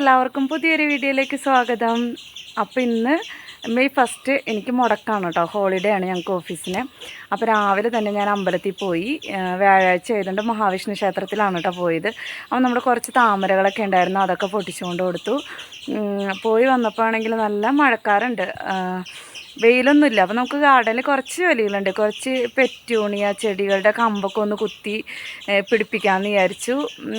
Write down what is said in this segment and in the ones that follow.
എല്ലാവർക്കും പുതിയൊരു വീഡിയോയിലേക്ക് സ്വാഗതം. അപ്പോൾ ഇന്ന് മെയ് ഫസ്റ്റ് എനിക്ക് മുടക്കാണ് കേട്ടോ ഹോളിഡേ ആണ് ഞങ്ങൾക്ക് ഓഫീസിന്. അപ്പോൾ രാവിലെ തന്നെ ഞാൻ അമ്പലത്തിൽ പോയി. വ്യാഴാഴ്ച ആയതുകൊണ്ട് മഹാവിഷ്ണു ക്ഷേത്രത്തിലാണ് കേട്ടോ പോയത്. അപ്പോൾ നമ്മുടെ കുറച്ച് താമരകളൊക്കെ ഉണ്ടായിരുന്നു അതൊക്കെ പൊട്ടിച്ചുകൊണ്ട് കൊടുത്തു. പോയി വന്നപ്പോൾ ആണെങ്കിൽ നല്ല മഴക്കാറുണ്ട്. വെയിലൊന്നുമില്ല. അപ്പോൾ നമുക്ക് ഗാർഡനിൽ കുറച്ച് വെലികളുണ്ട്. കുറച്ച് പെറ്റൂണിയ ചെടികളുടെ കമ്പൊക്കെ ഒന്ന് കുത്തി പിടിപ്പിക്കാമെന്ന് വിചാരിച്ചു.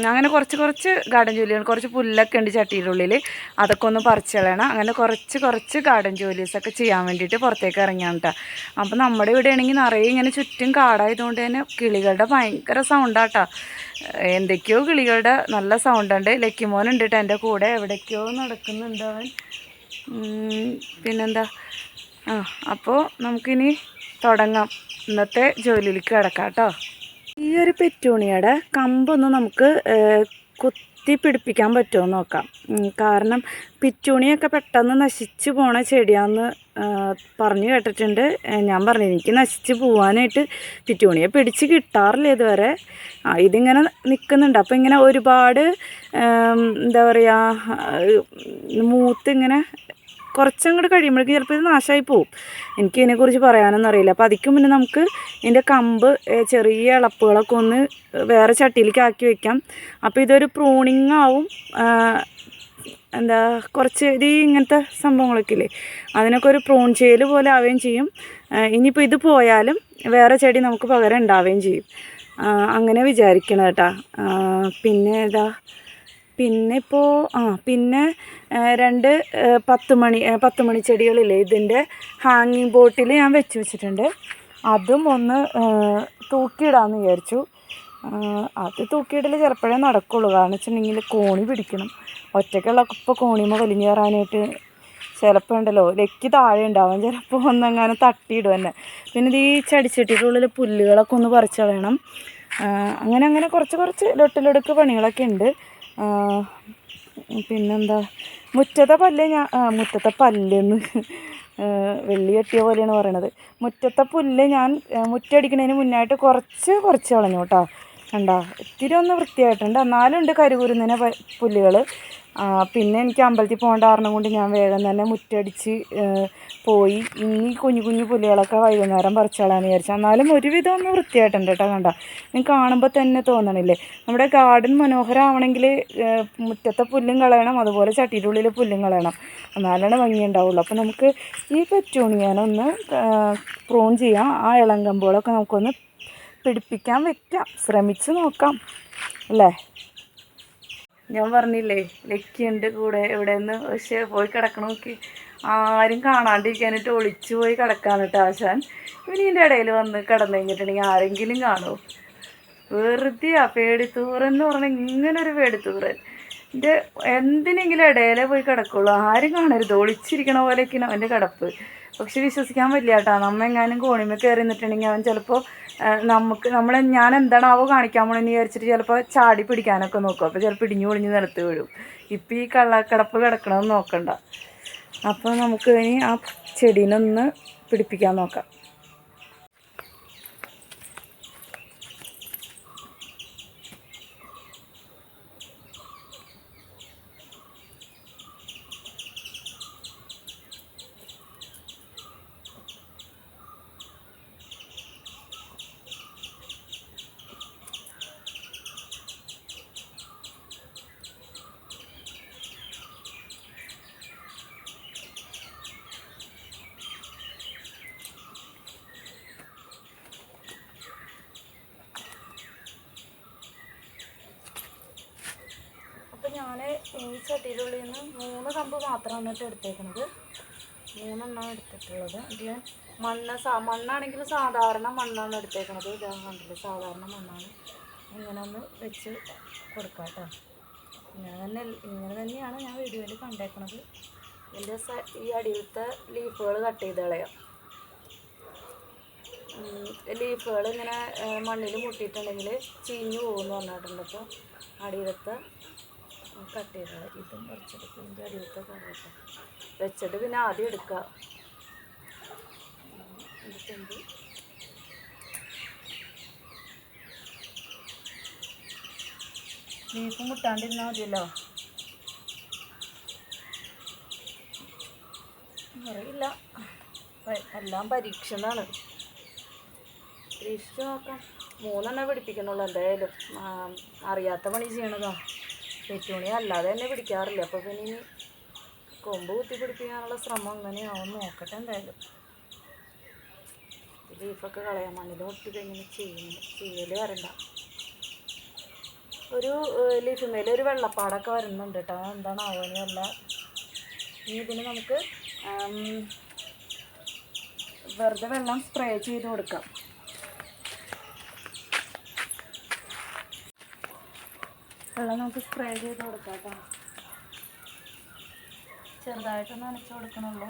അങ്ങനെ കുറച്ച് കുറച്ച് ഗാർഡൻ ജോലികൾ കുറച്ച് പുല്ലൊക്കെ ഉണ്ട് ചട്ടിയുടെ ഉള്ളിൽ അതൊക്കെ ഒന്ന് പറിച്ചിളയണം അങ്ങനെ കുറച്ച് കുറച്ച് ഗാർഡൻ ജോലീസൊക്കെ ചെയ്യാൻ വേണ്ടിയിട്ട് പുറത്തേക്ക് ഇറങ്ങിയാണ് കേട്ടോ അപ്പോൾ നമ്മുടെ ഇവിടെ ആണെങ്കിൽ നിറയെ ഇങ്ങനെ ചുറ്റും കാടായതുകൊണ്ട് തന്നെ കിളികളുടെ ഭയങ്കര സൗണ്ടാട്ടോ എന്തൊക്കെയോ കിളികളുടെ നല്ല സൗണ്ടുണ്ട് ലക്കിമോനുണ്ട് കേട്ടോ എന്റെ കൂടെ. എവിടേക്കോ നടക്കുന്നുണ്ട് അവൻ. പിന്നെന്താ? ആ അപ്പോൾ നമുക്കിനി തുടങ്ങാം. ഇന്നത്തെ ജോലിയിലേക്ക് കിടക്കാം കേട്ടോ. ഈ ഒരു പെറ്റൂണിയുടെ കമ്പൊന്ന് നമുക്ക് കുത്തി പിടിപ്പിക്കാൻ പറ്റുമോ നോക്കാം. കാരണം പിറ്റൂണിയൊക്കെ പെട്ടെന്ന് നശിച്ചു പോണ ചെടിയാന്ന് പറഞ്ഞു കേട്ടിട്ടുണ്ട്. ഞാൻ പറഞ്ഞു എനിക്ക് നശിച്ച് പോവാനായിട്ട് പിറ്റൂണിയെ പിടിച്ച് കിട്ടാറില്ല ഇതുവരെ. ആ ഇതിങ്ങനെ നിൽക്കുന്നുണ്ട് അപ്പോൾ ഇങ്ങനെ ഒരുപാട് എന്താ പറയുക മൂത്ത് ഇങ്ങനെ കുറച്ചങ്ങോട്ട് കഴിയുമ്പോഴേക്കും ചിലപ്പോൾ ഇത് നാശമായി പോവും. എനിക്ക് ഇതിനെക്കുറിച്ച് പറയാനൊന്നും അറിയില്ല. അപ്പോൾ അതിക്കും മുന്നേ നമുക്ക് ഇതിന്റെ കമ്പ് ചെറിയ ഇളപ്പുകളൊക്കെ ഒന്ന് വേറെ ചട്ടിയിലേക്ക് ആക്കി വെക്കാം. അപ്പോൾ ഇതൊരു പ്രൂണിങ് ആവും. എന്താ കുറച്ച് ഇത് ഇങ്ങനത്തെ സംഭവങ്ങളൊക്കെ ഇല്ലേ? അതിനൊക്കെ ഒരു പ്രൂൺ ചെയ്യൽ പോലെ ആവുകയും ചെയ്യും. ഇനിയിപ്പോൾ ഇത് പോയാലും വേറെ ചെടി നമുക്ക് പകരം ഉണ്ടാവുകയും ചെയ്യും. അങ്ങനെ വിചാരിക്കണം കേട്ടാ. പിന്നെ ഏതാ? പിന്നെ ഇപ്പോൾ ആ പിന്നെ രണ്ട് പത്ത് മണി പത്ത് മണി ചെടികളില്ലേ ഇതിന്റെ ഹാങ്ങിങ് ബോട്ടിൽ ഞാൻ വെച്ച് വെച്ചിട്ടുണ്ട്. അതും ഒന്ന് തൂക്കിയിടാമെന്ന് വിചാരിച്ചു. അത് തൂക്കിയിടൽ ചിലപ്പോഴേ നടക്കുള്ളൂ. കാരണം വെച്ചിട്ടുണ്ടെങ്കിൽ കോണി പിടിക്കണം. ഒറ്റയ്ക്കുള്ള ഇപ്പോൾ കോണിമ വലിഞ്ഞു കയറാനായിട്ട് ചിലപ്പോൾ ഉണ്ടല്ലോ. ലക്കി താഴെ ഉണ്ടാവും. ചിലപ്പോൾ ഒന്നെങ്ങാനും തട്ടിയിടും തന്നെ പിന്നെ ഈ ചെടിച്ചട്ടിയുടെ പുല്ലുകളൊക്കെ ഒന്ന് പറിച്ച് കളയണം അങ്ങനെ അങ്ങനെ കുറച്ച് കുറച്ച് ലൊട്ടിലൊടുക്ക് പണികളൊക്കെ ഉണ്ട്. പിന്നെന്താ? മുറ്റത്തെ പല്ല് ഞാൻ മുറ്റത്തെ പല്ലെന്ന് വെള്ളി കെട്ടിയ പോലെയാണ് പറയണത്. മുറ്റത്തെ പുല്ല് ഞാൻ മുറ്റടിക്കുന്നതിന് മുന്നായിട്ട് കുറച്ച് കുറച്ച് കളഞ്ഞു കേട്ടോ. കണ്ടോ ഇത്തിരി ഒന്ന് വൃത്തിയായിട്ടുണ്ട്. എന്നാലും ഉണ്ട് കരുകുരുന്നിനെ പുല്ലുകൾ പിന്നെ എനിക്ക് അമ്പലത്തിൽ പോകേണ്ട കാരണം കൊണ്ട് ഞാൻ വേഗം തന്നെ മുറ്റടിച്ച് പോയി. ഇനി കുഞ്ഞു കുഞ്ഞു പുലികളൊക്കെ വൈകുന്നേരം പറിച്ചോളാന്ന് വിചാരിച്ചു. എന്നാലും ഒരുവിധം ഒന്ന് വൃത്തിയായിട്ടുണ്ട് കേട്ടോ കണ്ട? നിങ്ങൾക്ക് കാണുമ്പോൾ തന്നെ തോന്നണില്ലേ? നമ്മുടെ ഗാർഡൻ മനോഹരമാവണമെങ്കിൽ മുറ്റത്തെ പുല്ലും കളയണം അതുപോലെ ചട്ടിയുടെ ഉള്ളിൽ പുല്ലും കളയണം. എന്നാലാണ് ഭംഗി ഉണ്ടാവുള്ളൂ അപ്പോൾ നമുക്ക് ഈ പെറ്റൂണിയാനൊന്ന് പ്രൂൺ ചെയ്യാം. ആ ഇളം കമ്പുകളൊക്കെ നമുക്കൊന്ന് പിടിപ്പിക്കാൻ വെക്കാം. ശ്രമിച്ച് നോക്കാം. അല്ലേ? ഞാൻ പറഞ്ഞില്ലേ ലക്കിയുണ്ട് കൂടെ ഇവിടെ നിന്ന് പക്ഷേ പോയി കിടക്കണം നോക്കി ആരും കാണാണ്ടിരിക്കാനായിട്ട് ഒളിച്ചു പോയി കിടക്കാണ് കേട്ടോ ആശാൻ. ഇനി ഇതിന്റെ ഇടയിൽ വന്ന് കിടന്നു കഴിഞ്ഞിട്ടുണ്ടെങ്കിൽ ആരെങ്കിലും കാണുമോ വെറുതെ ആ പേടിത്തൂറൻ എന്ന് പറഞ്ഞാൽ ഇങ്ങനെ ഒരു പേടിത്തൂറൻ. എന്റെ എന്തിനെങ്കിലും ഇടയിലേ പോയി കിടക്കുള്ളൂ. ആരും കാണരുത്. ഒളിച്ചിരിക്കണ പോലെയൊക്കെയാണ് അവന്റെ കിടപ്പ്. പക്ഷെ വിശ്വസിക്കാൻ പറ്റില്ല കേട്ടോ. നമ്മ എങ്ങാനും കോണിമ കയറി നിന്നിട്ടുണ്ടെങ്കിൽ അവൻ ചിലപ്പോൾ നമുക്ക് നമ്മൾ ഞാൻ എന്താണാവോ കാണിക്കാൻ പോണെന്ന് വിചാരിച്ചിട്ട് ചിലപ്പോൾ ചാടി പിടിക്കാനൊക്കെ നോക്കും. അപ്പോൾ ചിലപ്പോൾ ഇടിഞ്ഞു പൊളിഞ്ഞ് നിലത്ത് വീഴും. ഇപ്പം ഈ കള്ളക്കിടപ്പ് കിടക്കണമെന്ന് നോക്കണ്ട. അപ്പോൾ നമുക്ക് ഇനി ആ ചെടീനൊന്ന് പിടിപ്പിക്കാൻ നോക്കാം അപ്പോൾ ഞാൻ ഈ ചട്ടിയിലുള്ളിൽ നിന്ന് മൂന്ന് കമ്പ് മാത്രമാണ് കേട്ടോ എടുത്തേക്കുന്നത് മൂന്നെണ്ണമാണ് എടുത്തിട്ടുള്ളത്. ഇതിൽ മണ്ണ് സാ മണ്ണാണെങ്കിൽ സാധാരണ മണ്ണാണ് എടുത്തേക്കുന്നത് ഇതാണ് കണ്ടില്ല സാധാരണ മണ്ണാണ്. ഇങ്ങനെ ഒന്ന് വെച്ച് കൊടുക്കാം കേട്ടോ. ഇങ്ങനെ തന്നെ ഇങ്ങനെ തന്നെയാണ് ഞാൻ വീഡിയോയിൽ കണ്ടേക്കണത്. ഇതിന്റെ ഈ അടിയിലത്തെ ലീഫുകൾ കട്ട് ചെയ്ത് കളയാം. ലീഫുകൾ ഇങ്ങനെ മണ്ണിൽ മുട്ടിയിട്ടുണ്ടെങ്കിൽ ചീഞ്ഞു പോകുമെന്ന് പറഞ്ഞിട്ടുണ്ട്. അപ്പോൾ അടിയിലത്തെ കട്ട് ചെയ്തത്. ഇതും കുറച്ചെടുക്കും. ഇതിന്റെ അടിയിലത്തെ കുറവട്ടെ വെച്ചിട്ട് പിന്നെ ആദ്യം എടുക്കുക എടുത്തിട്ടുണ്ട് ബീഫും കിട്ടാണ്ടിരുന്നാൽ മതിയല്ലോ? അറിയില്ല. എല്ലാം പരീക്ഷണമാണ് പരീക്ഷിച്ച് നോക്കാം. മൂന്നെണ്ണം പിടിപ്പിക്കുന്നുള്ളൂ എന്തായാലും. അറിയാത്ത പണി ചെയ്യണതാണ് പെറ്റുണി അല്ലാതെ തന്നെ പിടിക്കാറില്ല. അപ്പോൾ പിന്നെ ഇനി കൊമ്പ് കുത്തി പിടിപ്പിക്കാനുള്ള ശ്രമം അങ്ങനെയാവും. നോക്കട്ടെ എന്തായാലും. ലീഫൊക്കെ കളയാൻ മണ്ണിൽ ഒട്ടി കഴിഞ്ഞ് ചെയ്യുന്നു ചെയ്യൽ വരണ്ട. ഒരു ലീഫ് ഒരു വെള്ളപ്പാടൊക്കെ വരുന്നുണ്ട് കേട്ടോ എന്താണ് ആവുന്നതല്ല ഇനി ഇതിന് നമുക്ക് വെറുതെ വെള്ളം സ്പ്രേ ചെയ്ത് കൊടുക്കാം. വെള്ളം നമുക്ക് സ്പ്രേ ചെയ്ത് കൊടുക്കാം കേട്ടോ ചെറുതായിട്ടൊന്ന് നനച്ച് കൊടുക്കണുള്ളൂ.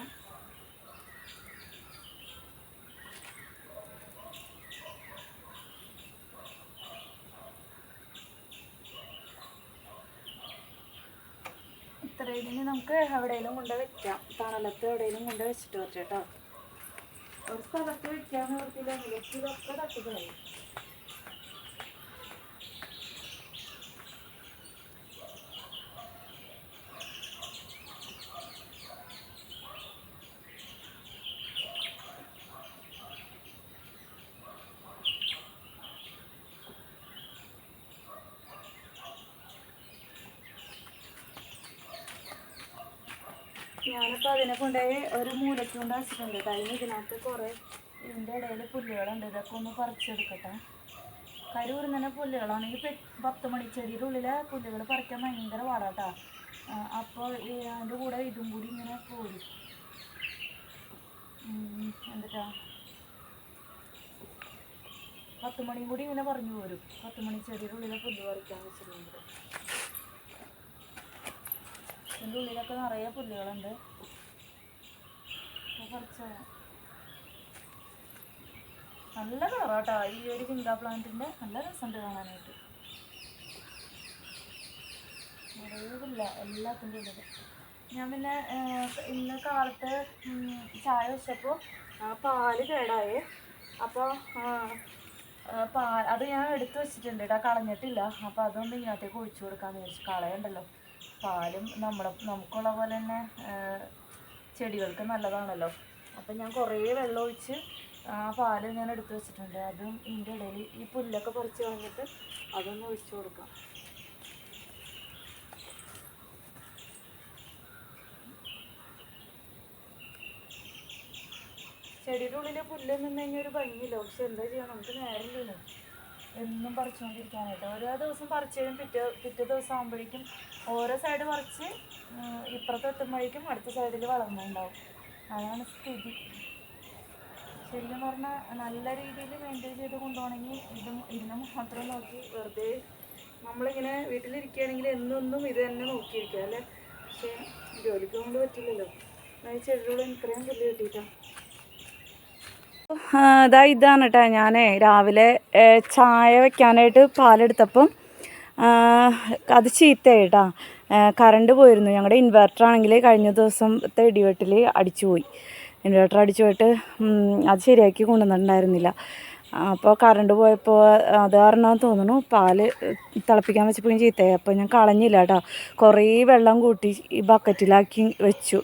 ഇത്രയും നമുക്ക് എവിടെയെങ്കിലും കൊണ്ട് വെക്കാം. തണലത്ത് എവിടെയെങ്കിലും കൊണ്ട് വെച്ചിട്ട് പറ്റും കേട്ടോ ഒരു സ്ഥലത്ത് വെക്കാൻ ഓർത്തില്ലെങ്കിൽ ഇതൊക്കെ തട്ടിക്കളയും. ഞാനിപ്പോൾ അതിനെ കൊണ്ടുപോയി ഒരു മൂലയ്ക്ക് വെച്ചിട്ടുണ്ട്. കഴിഞ്ഞ ഇതിനകത്ത് കുറേ ഇതിന്റെ ഇടയിൽ പുല്ലുകളുണ്ട്. ഇതൊക്കെ ഒന്ന് പറിച്ചെടുക്കട്ടെ. കരി തന്നെ പുല്ലുകളാണെങ്കിൽ പത്ത് മണിച്ചെടിയുടെ ഉള്ളിലെ പുല്ലുകൾ പറിക്കാൻ ഭയങ്കര പാടാട്ടാ. അപ്പോൾ അതിന്റെ കൂടെ ഇതും കൂടി ഇങ്ങനെ പോരും. എന്താ പത്ത് മണിയും കൂടി ഇങ്ങനെ പറഞ്ഞു പോരും. പത്ത് മണി ചെടിയുടെ ഉള്ളിലെ പുല്ല് പറിക്കാൻ വെച്ചിട്ടുണ്ട്. ഇതിന്റെ ഉള്ളിലൊക്കെ നിറയെ പുല്ലുകളുണ്ട്. കുറച്ച് നല്ല കളറാട്ടോ. ഈ ഒരു കിങ്ക പ്ലാന്റിന്റെ നല്ല രസമുണ്ട് കാണാനായിട്ട്. നിറയില്ല എല്ലാത്തിന്റെ ഉള്ളത് ഞാൻ പിന്നെ ഇന്ന കാലത്ത് ചായ വെച്ചപ്പോൾ പാൽ കേടായി. അപ്പോൾ പാൽ അത് ഞാൻ എടുത്തു വെച്ചിട്ടുണ്ട് കേട്ടോ കളഞ്ഞിട്ടില്ല. അപ്പോൾ അതൊന്ന് ഇതിനകത്തേക്ക് ഒഴിച്ചു കൊടുക്കാമെന്ന് വിചാരിച്ചു. കളയണ്ടല്ലോ. പാലും നമ്മളെ നമുക്കുള്ള പോലെ തന്നെ ചെടികൾക്ക് നല്ലതാണല്ലോ. അപ്പം ഞാൻ കുറേ വെള്ളം ഒഴിച്ച് ആ പാൽ ഞാൻ എടുത്തു വെച്ചിട്ടുണ്ട്. അതും ഇതിന്റെ ഇടയിൽ ഈ പുല്ലൊക്കെ പറിച്ച് കളഞ്ഞിട്ട് അതൊന്ന് ഒഴിച്ചു കൊടുക്കാം. ചെടിയുടെ ഉള്ളിലെ പുല്ല് നിന്ന് കഴിഞ്ഞാൽ ഒരു ഭംഗിയില്ല. പക്ഷെ എന്താ ചെയ്യാം? നമുക്ക് നേരമില്ലല്ലോ. എന്നും പറിച്ചുകൊണ്ടിരിക്കാനായിട്ട് ഓരോ ദിവസം പറിച്ചതും പിറ്റേ പിറ്റേ ദിവസം ആകുമ്പോഴേക്കും ഓരോ സൈഡ് പറിച്ച് ഇപ്പുറത്തെ എത്തുമ്പോഴേക്കും അടുത്ത സൈഡിൽ വളർന്നുണ്ടാവും. അതാണ് സ്ഥിതി. ശരിക്കും പറഞ്ഞാൽ നല്ല രീതിയിൽ മെയിന്റെയിൻ ചെയ്ത് കൊണ്ടുപോകണമെങ്കിൽ ഇതും ഇതിനെ മാത്രം നോക്കി വെറുതെ നമ്മളിങ്ങനെ വീട്ടിലിരിക്കുകയാണെങ്കിൽ എന്നൊന്നും ഇത് തന്നെ നോക്കിയിരിക്കുക അല്ലേ? പക്ഷേ ജോലിക്ക് കൊണ്ട് പറ്റില്ലല്ലോ. ചെടികളും ഇത്രയും പുല്ല് കിട്ടിയിട്ടാണ് ഇതാ ഇതാണ് കേട്ടോ ഞാൻ രാവിലെ ചായ വെക്കാനായിട്ട് പാലെടുത്തപ്പം അത് ചീത്തയായി കേട്ടോ കറണ്ട് പോയിരുന്നു. ഞങ്ങളുടെ ഇൻവെർട്ടർ ആണെങ്കിൽ കഴിഞ്ഞ ദിവസത്തെ ഇടിവെട്ടിൽ അടിച്ചു പോയി. ഇൻവെർട്ടർ അടിച്ചു പോയിട്ട് അത് ശരിയാക്കി കൊണ്ടുവന്നിട്ടുണ്ടായിരുന്നില്ല. അപ്പോൾ കറണ്ട് പോയപ്പോൾ അത് കാരണം തോന്നുന്നു പാൽ തിളപ്പിക്കാൻ വെച്ചപ്പോൾ ചീത്തയായി. അപ്പോൾ ഞാൻ കളഞ്ഞില്ല കേട്ടോ കുറേ വെള്ളം കൂട്ടി ഈ ബക്കറ്റിലാക്കി വെച്ചു.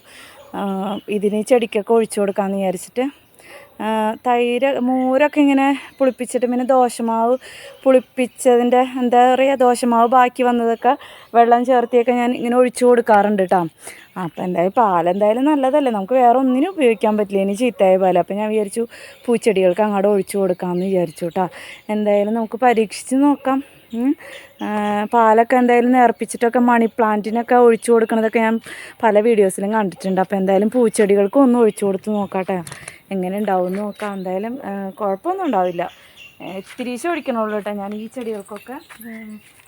ഇതിന് ചെടിക്കൊക്കെ ഒഴിച്ചു കൊടുക്കാമെന്ന് വിചാരിച്ചിട്ട് തൈര് മോരൊക്കെ ഇങ്ങനെ പുളിപ്പിച്ചിട്ട് പിന്നെ ദോശമാവ് പുളിപ്പിച്ചതിന്റെ എന്താ പറയുക ദോശമാവ് ബാക്കി വന്നതൊക്കെ വെള്ളം ചേർത്തിയൊക്കെ ഞാൻ ഇങ്ങനെ ഒഴിച്ചു കൊടുക്കാറുണ്ട് കേട്ടോ അപ്പോൾ എന്തായാലും പാലെന്തായാലും നല്ലതല്ലേ നമുക്ക് വേറെ ഒന്നിനും ഉപയോഗിക്കാൻ പറ്റില്ല. ഇനി ചീത്തയായ പാൽ അപ്പോൾ ഞാൻ വിചാരിച്ചു പൂച്ചെടികൾക്ക് അങ്ങോട്ട് ഒഴിച്ചു കൊടുക്കാമെന്ന് വിചാരിച്ചു കേട്ടോ എന്തായാലും നമുക്ക് പരീക്ഷിച്ച് നോക്കാം. പാലൊക്കെ എന്തായാലും നേർപ്പിച്ചിട്ടൊക്കെ മണി പ്ലാന്റിനൊക്കെ ഒഴിച്ചു കൊടുക്കണതൊക്കെ ഞാൻ പല വീഡിയോസിലും കണ്ടിട്ടുണ്ട്. അപ്പോൾ എന്തായാലും പൂച്ചെടികൾക്കും ഒന്ന് ഒഴിച്ചു കൊടുത്ത് നോക്കാട്ടെ. എങ്ങനെ ഉണ്ടാവും നോക്കാം. എന്തായാലും കുഴപ്പമൊന്നും ഉണ്ടാവില്ല. ഇത്തിരീശ ഒഴിക്കണുള്ളൂ കേട്ടോ. ഞാൻ ഈ ചെടികൾക്കൊക്കെ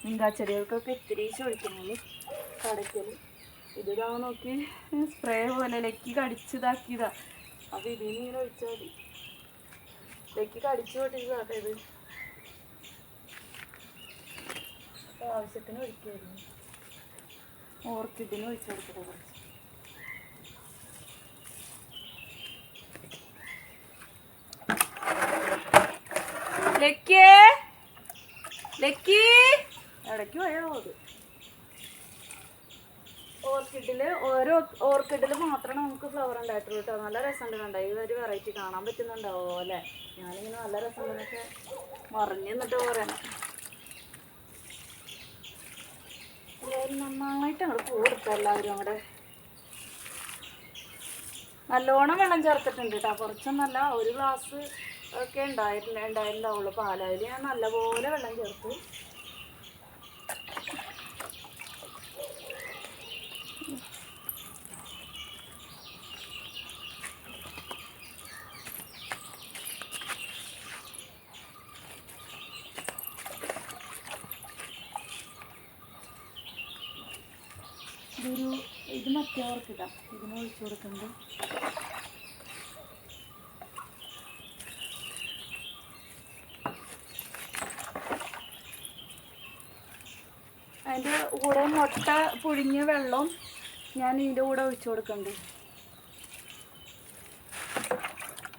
മിങ്കാ ചെടികൾക്കൊക്കെ ഇത്തിരീശ ഒഴിക്കണുള്ളൂ. കടയ്ക്കൽ ഇതിലാ നോക്കി സ്പ്രേ പോലെ ലക്കി കടിച്ചതാക്കിയതാ. അപ്പോൾ ഇതിനിങ്ങനെ ഒഴിച്ചാൽ മതി. ലക്കി കടിച്ചു കൊണ്ടിരിക്കുക കേട്ടോ ഇത്. ആവശ്യത്തിന് ഒഴിക്കുമായിരുന്നു ഓർക്കിഡിന് ഒഴിച്ചു കൊടുക്കട്ടെ കുറച്ച്. ലക്കി? ഇടയ്ക്ക് പോയോ അത് ഓർക്കിഡിൽ ഓരോ ഓർക്കിഡിൽ മാത്രമേ നമുക്ക് ഫ്ലവർ ഉണ്ടായിട്ടുള്ളൂ കേട്ടോ. നല്ല രസമുണ്ട് കണ്ടോ? ഈ ഒരു വെറൈറ്റി കാണാൻ പറ്റുന്നുണ്ടാവോ അല്ലേ? ഞാനിങ്ങനെ നല്ല രസമുണ്ടെന്നൊക്കെ മറിഞ്ഞ് നിന്നിട്ട് പറയണം എല്ലാവരും നന്നായിട്ട് അങ്ങോട്ട് കൊടുത്തു എല്ലാവരും അങ്ങോട്ട് നല്ലോണം വെള്ളം ചേർത്തിട്ടുണ്ട് കേട്ടോ കുറച്ചൊന്നല്ല ഒരു ഗ്ലാസ് ഒക്കെ ഉണ്ടായിട്ടില്ല ഉണ്ടായിട്ടുണ്ടാവുള്ളൂ പാലായിൽ ഞാൻ നല്ലപോലെ വെള്ളം ചേർത്തു ഇതൊരു ഇത് മറ്റേ ഇതിന് ഒഴിച്ചു കൊടുക്കുന്നുണ്ട്. അതിന്റെ കൂടെ മുട്ട പുഴുങ്ങിയ വെള്ളം ഞാൻ ഇതിന്റെ കൂടെ ഒഴിച്ചു കൊടുക്കുന്നുണ്ട്.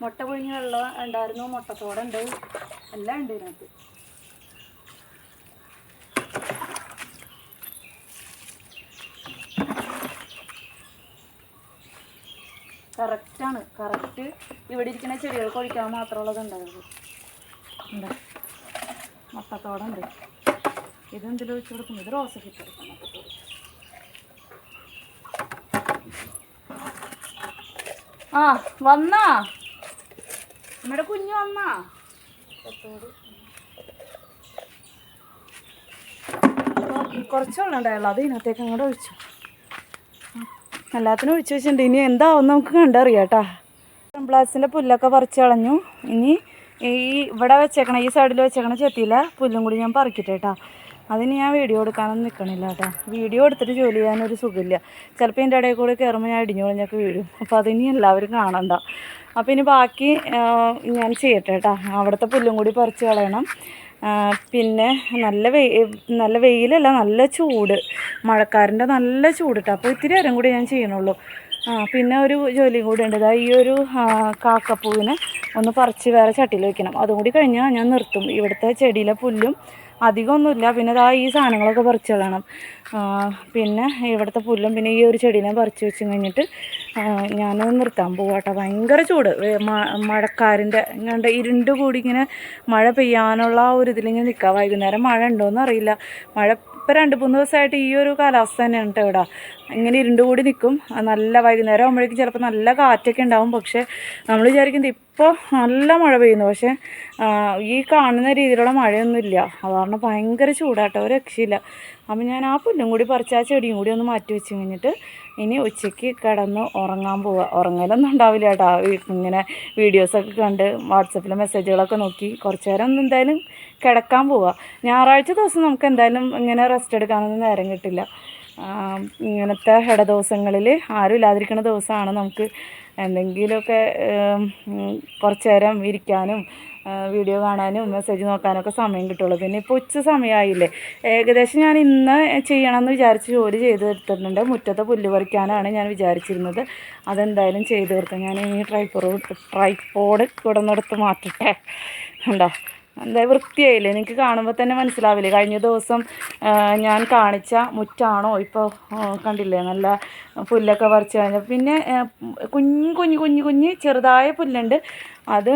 മുട്ട പുഴുങ്ങിയ വെള്ളം ഉണ്ടായിരുന്നു മുട്ടത്തോടെ ഉണ്ട്. എല്ലാം ഉണ്ട് ഇതിനകത്ത്. കറക്റ്റാണ് കറക്റ്റ് ഇവിടെ ഇരിക്കുന്ന ചെടികൾക്ക് ഒഴിക്കാൻ മാത്രമുള്ളത് ഉണ്ടാകുള്ളൂ ഉണ്ട് മുട്ടത്തോടെ ഉണ്ട്. ഇത് എന്തിലും ഒഴിച്ചു കൊടുക്കും ഇത് റോസ് മുട്ടത്തോട് ആ വന്നാ? നമ്മുടെ കുഞ്ഞു വന്നാ? കുറച്ചുള്ള ഉണ്ടായുള്ളൂ അത് ഇതിനകത്തേക്ക് അങ്ങോട്ട് ഒഴിച്ചു. എല്ലാത്തിനും ഒഴിച്ചു വെച്ചിട്ടുണ്ട്. ഇനി എന്താവും നമുക്ക് കണ്ടറിയാം കേട്ടോ ബ്ലാസിന്റെ പുല്ലൊക്കെ പറിച്ച് കളഞ്ഞു. ഇനി ഈ ഇവിടെ വെച്ചേക്കണ ഈ സൈഡിൽ വെച്ചേക്കണ ചെത്തിയില്ല പുല്ലും കൂടി ഞാൻ പറിക്കട്ടെ കേട്ടാ അതിന് ഞാൻ വീഡിയോ എടുക്കാനൊന്നും നിൽക്കണില്ല കേട്ടോ വീഡിയോ എടുത്തിട്ട് ജോലി ചെയ്യാനൊരു സുഖമില്ല. ചിലപ്പോൾ എന്റെ ഇടയിൽ കൂടെ കയറുമ്പോൾ ഞാൻ ഇടിഞ്ഞു കളഞ്ഞൊക്കെ വീഴും. അപ്പോൾ അതിനി എല്ലാവരും കാണണ്ട. അപ്പോൾ ഇനി ബാക്കി ഞാൻ ചെയ്യട്ടെ കേട്ടോ അവിടുത്തെ പുല്ലും കൂടി പറിച്ച് കളയണം. പിന്നെ നല്ല വെയിൽ നല്ല വെയിലല്ല നല്ല ചൂട്. മഴക്കാരന്റെ നല്ല ചൂടിട്ടാണ് അപ്പോൾ ഇത്തിരി നേരം കൂടി ഞാൻ ചെയ്യണുള്ളൂ. ആ പിന്നെ ഒരു ജോലി കൂടി ഉണ്ട്. ഇതാ ഈ ഒരു കാക്കപ്പൂവിനെ ഒന്ന് പറിച്ച് വേറെ ചട്ടിയിൽ വെക്കണം. അതും കൂടി കഴിഞ്ഞാൽ ഞാൻ നിർത്തും. ഇവിടുത്തെ ചെടിയിലെ പുല്ലും അധികമൊന്നുമില്ല. പിന്നെ ഇതാ ഈ സാധനങ്ങളൊക്കെ പറിച്ച് കളയണം പിന്നെ ഇവിടുത്തെ പുല്ലും പിന്നെ ഈ ഒരു ചെടീനെ പറിച്ച് വെച്ച് കഴിഞ്ഞിട്ട് ഞാൻ നിർത്താൻ പോവാം ഭയങ്കര ചൂട്. മഴക്കാരിന്റെ ഇങ്ങനെ ഇരുണ്ട് കൂടി ഇങ്ങനെ മഴ പെയ്യാനുള്ള ആ ഒരു ഇതിലിങ്ങനെ നിൽക്കുക വൈകുന്നേരം മഴ ഉണ്ടോയെന്ന് അറിയില്ല മഴ ഇപ്പം രണ്ട് മൂന്ന് ദിവസമായിട്ട് ഈ ഒരു കാലാവസ്ഥ തന്നെയാണ് കേട്ടോ ഇവിടെ. ഇങ്ങനെ ഇരുണ്ട് കൂടി നിൽക്കും നല്ല വൈകുന്നേരം ആകുമ്പോഴേക്കും ചിലപ്പോൾ നല്ല കാറ്റൊക്കെ ഉണ്ടാവും. പക്ഷേ നമ്മൾ വിചാരിക്കുന്നത് ഇപ്പോൾ നല്ല മഴ പെയ്യുന്നു. പക്ഷേ ഈ കാണുന്ന രീതിയിലുള്ള മഴയൊന്നുമില്ല അത് കാരണം ഭയങ്കര ചൂടാട്ടോ ഒരു രക്ഷയില്ല. അപ്പം ഞാൻ ആ പുല്ലും കൂടി പറിച്ച് ആ ചെടിയും കൂടി ഒന്ന് മാറ്റി വെച്ച് കഴിഞ്ഞിട്ട് ഇനി ഉച്ചയ്ക്ക് കിടന്ന് ഉറങ്ങാൻ പോവുക ഉറങ്ങലൊന്നും ഉണ്ടാവില്ല കേട്ടോ ഇങ്ങനെ വീഡിയോസൊക്കെ കണ്ട് വാട്സപ്പിൽ മെസ്സേജുകളൊക്കെ നോക്കി. കുറച്ച് നേരം എന്തായാലും കിടക്കാൻ പോവുക ഞായറാഴ്ച ദിവസം നമുക്ക് എന്തായാലും ഇങ്ങനെ റെസ്റ്റ് എടുക്കാനൊന്നും നേരം കിട്ടില്ല. ഇങ്ങനത്തെ ഇട ദിവസങ്ങളിൽ ആരും ഇല്ലാതിരിക്കുന്ന ദിവസമാണ് നമുക്ക് എന്തെങ്കിലുമൊക്കെ കുറച്ച് നേരം ഇരിക്കാനും വീഡിയോ കാണാനും മെസ്സേജ് നോക്കാനൊക്കെ സമയം കിട്ടുള്ളൂ. പിന്നെ ഇപ്പോൾ ഉച്ച സമയമായില്ലേ ഏകദേശം ഞാൻ ഇന്ന് ചെയ്യണമെന്ന് വിചാരിച്ച് ജോലി ചെയ്ത് തീർത്തിട്ടുണ്ട്. മുറ്റത്തെ പുല്ല് പറിക്കാനാണ് ഞാൻ വിചാരിച്ചിരുന്നത്. അതെന്തായാലും ചെയ്ത് തീർക്കാം ഞാൻ ഈ ട്രൈപ്പോഡ് ട്രൈപ്പോഡ് ഇവിടെ നിന്നെടുത്ത് മാറ്റട്ടെ. ഉണ്ടോ എന്താ വൃത്തിയായില്ലേ? എനിക്ക് കാണുമ്പോൾ തന്നെ മനസ്സിലാവില്ലേ? കഴിഞ്ഞ ദിവസം ഞാൻ കാണിച്ച മുറ്റാണോ? ഇപ്പോൾ കണ്ടില്ലേ? നല്ല പുല്ലൊക്കെ പറിച്ച് കഴിഞ്ഞാൽ പിന്നെ കുഞ്ഞു കുഞ്ഞു കുഞ്ഞു കുഞ്ഞ് ചെറുതായ പുല്ലുണ്ട്. അത്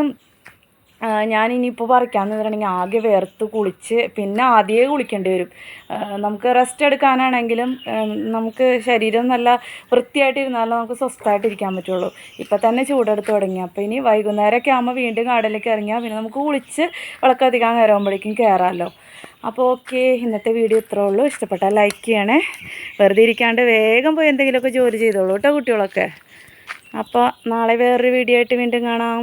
ഇനിയിപ്പോൾ പറിക്കാൻ നിന്നിട്ടുണ്ടെങ്കിൽ ആകെ വേർത്ത് കുളിച്ച് പിന്നെ ആദ്യമേ കുളിക്കേണ്ടി വരും. നമുക്ക് റെസ്റ്റ് എടുക്കാനാണെങ്കിലും നമുക്ക് ശരീരം നല്ല വൃത്തിയായിട്ടിരുന്നാലും നമുക്ക് സ്വസ്ഥമായിട്ടിരിക്കാൻ പറ്റുള്ളൂ. ഇപ്പം തന്നെ ചൂടെടുത്ത് തുടങ്ങി. അപ്പോൾ ഇനി വൈകുന്നേരമൊക്കെ ആകുമ്പോൾ വീണ്ടും കാടിലേക്ക് ഇറങ്ങിയാൽ പിന്നെ നമുക്ക് കുളിച്ച് വിളക്കധികം കയറുമ്പോഴേക്കും കയറാമല്ലോ അപ്പോൾ ഓക്കെ ഇന്നത്തെ വീഡിയോ ഇത്രേ ഉള്ളൂ. ഇഷ്ടപ്പെട്ടാൽ ലൈക്ക് ചെയ്യണേ. വെറുതെ ഇരിക്കാണ്ട് വേഗം പോയി എന്തെങ്കിലുമൊക്കെ ജോലി ചെയ്തോളൂ കേട്ടോ കുട്ടികളൊക്കെ. അപ്പോൾ നാളെ വേറൊരു വീഡിയോ ആയിട്ട് വീണ്ടും കാണാം.